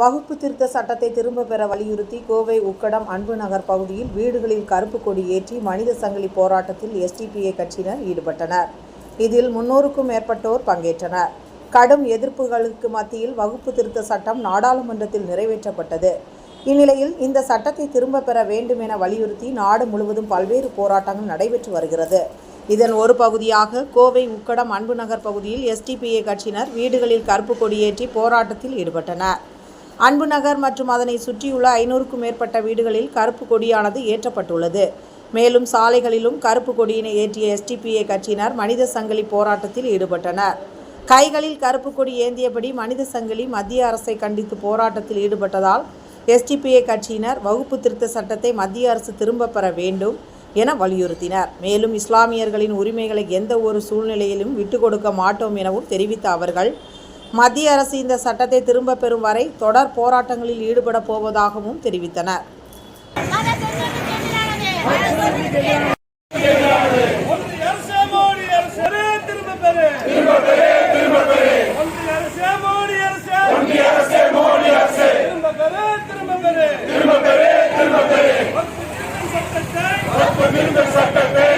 வகுப்பு திருத்த சட்டத்தை திரும்ப பெற வலியுறுத்தி கோவை உக்கடம் அன்பு நகர் பகுதியில் வீடுகளில் கருப்பு கொடி ஏற்றி மனித சங்கிலி போராட்டத்தில் எஸ்டிபிஐ கட்சியினர் ஈடுபட்டனர். இதில் முன்னூறுக்கும் மேற்பட்டோர் பங்கேற்றனர். கடும் எதிர்ப்புகளுக்கு மத்தியில் வகுப்பு திருத்த சட்டம் நாடாளுமன்றத்தில் நிறைவேற்றப்பட்டது. இந்நிலையில் இந்த சட்டத்தை திரும்ப பெற வேண்டும் என வலியுறுத்தி நாடு முழுவதும் பல்வேறு போராட்டங்கள் நடைபெற்று வருகிறது. இதன் ஒரு பகுதியாக கோவை உக்கடம் அன்பு நகர் பகுதியில் எஸ்டிபிஐ கட்சியினர் வீடுகளில் கருப்பு கொடியேற்றி போராட்டத்தில் ஈடுபட்டனர். அன்பு நகர் மற்றும் அதனை சுற்றியுள்ள ஐநூறுக்கும் மேற்பட்ட வீடுகளில் கருப்பு கொடியானது ஏற்றப்பட்டுள்ளது. மேலும் சாலைகளிலும் கருப்பு கொடியினை ஏற்றிய எஸ்டிபிஐ கட்சியினர் மனித சங்கிலி போராட்டத்தில் ஈடுபட்டனர். கைகளில் கருப்பு கொடி ஏந்தியபடி மனித சங்கிலி மத்திய அரசை கண்டித்து போராட்டத்தில் ஈடுபட்டதால் எஸ்டிபிஐ கட்சியினர் வகுப்பு திருத்த சட்டத்தை மத்திய அரசு திரும்பப் பெற வேண்டும் என வலியுறுத்தினர். மேலும் இஸ்லாமியர்களின் உரிமைகளை எந்த ஒரு சூழ்நிலையிலும் விட்டுக் கொடுக்க மாட்டோம் எனவும் தெரிவித்த அவர்கள் மத்திய அரசு இந்த சட்டத்தை திரும்ப பெறும் வரை தொடர் போராட்டங்களில் ஈடுபட போவதாகவும் தெரிவித்தனர் சட்டத்தை